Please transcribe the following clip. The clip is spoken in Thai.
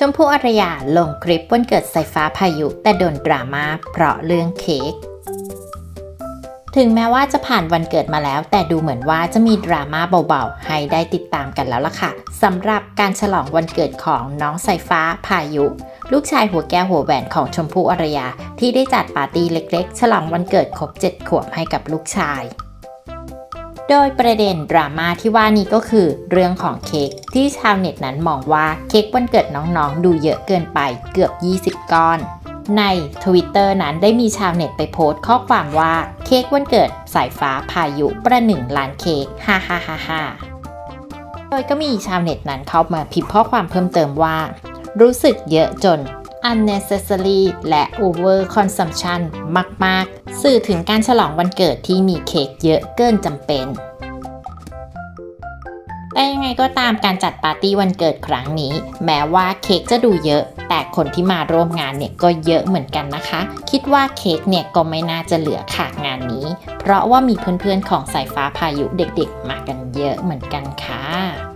ชมพู่อารยาลงคลิปวันเกิดสายฟ้าพายุ แต่โดนดราม่าเพราะเรื่องเค้กถึงแม้ว่าจะผ่านวันเกิดมาแล้ว แต่ดูเหมือนว่าจะมีดราม่าเบาๆ ให้ได้ติดตามกันแล้วล่ะค่ะสำหรับการฉลองวันเกิดของน้องสายฟ้าพายุ ลูกชายหัวแก้วหัวแหวนของชมพู่อารยา ที่ได้จัดปาร์ตี้เล็กๆ ฉลองวันเกิดครบ 7 ขวบให้กับลูกชาย โดยประเด็นดราม่าที่ว่านี้ก็คือ เรื่องของเค้กที่ชาวเน็ตนั้นมองว่าเค้กวันเกิดน้องๆ ดูเยอะเกินไปเกือบ 20 ก้อน ใน Twitter นั้นได้มีชาวเน็ตไปโพสต์ข้อความว่าเค้กวันเกิดสายฟ้าพายุประหนึ่งล้านเค้กฮ่าฮ่าฮ่าฮ่าโดยก็มีชาวเน็ตนั้นเข้ามาพิมพ์ข้อความเพิ่มเติมว่า รู้สึกเยอะจน unnecessary และ over consumption มาก ๆ สื่อถึงการฉลองวันเกิดที่มีเค้กเยอะเกินจำเป็นแต่ยังไงก็ตามการจัดปาร์ตี้วันเกิดครั้งนี้ แม้ว่าเค้กจะดูเยอะ แต่คนที่มาร่วมงานเนี่ยก็เยอะเหมือนกันนะคะ คิดว่าเค้กเนี่ยก็ไม่น่าจะเหลือค่ะงานนี้ เพราะว่ามีเพื่อนๆของสายฟ้าพายุเด็กๆ มากันเยอะเหมือนกันค่ะ